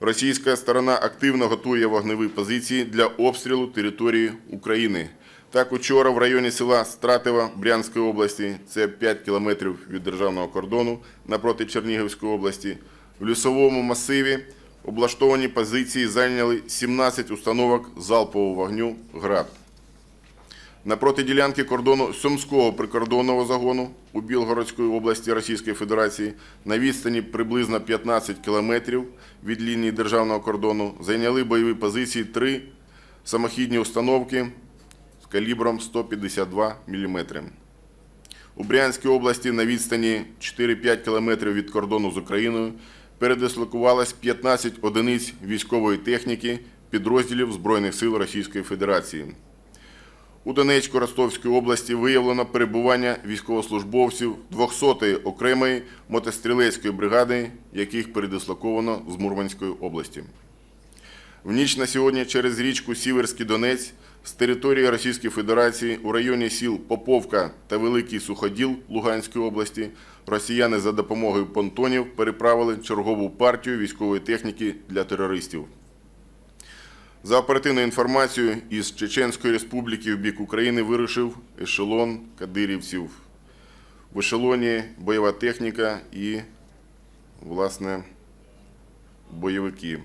Російська сторона активно готує вогневі позиції для обстрілу території України. Так, учора в районі села Стратева Брянської області, це 5 кілометрів від державного кордону напроти Чернігівської області, в лісовому масиві облаштовані позиції зайняли 17 установок залпового вогню «Град». Напроти ділянки кордону Сумського прикордонного загону у Білгородської області Російської Федерації на відстані приблизно 15 кілометрів від лінії державного кордону зайняли бойові позиції три самохідні установки з калібром 152 мм. У Брянській області на відстані 4-5 кілометрів від кордону з Україною передислокувалось 15 одиниць військової техніки підрозділів Збройних сил Російської Федерації. У Донецько-Ростовській області виявлено перебування військовослужбовців 200-ї окремої мотострілецької бригади, яких передислоковано з Мурманської області. В ніч на сьогодні через річку Сіверський Донець з території Російської Федерації у районі сіл Поповка та Великий Суходіл Луганської області росіяни за допомогою понтонів переправили чергову партію військової техніки для терористів. За оперативною інформацією, із Чеченської Республіки в бік України вирушив ешелон кадирівців. В ешелоні бойова техніка і, власне, бойовики.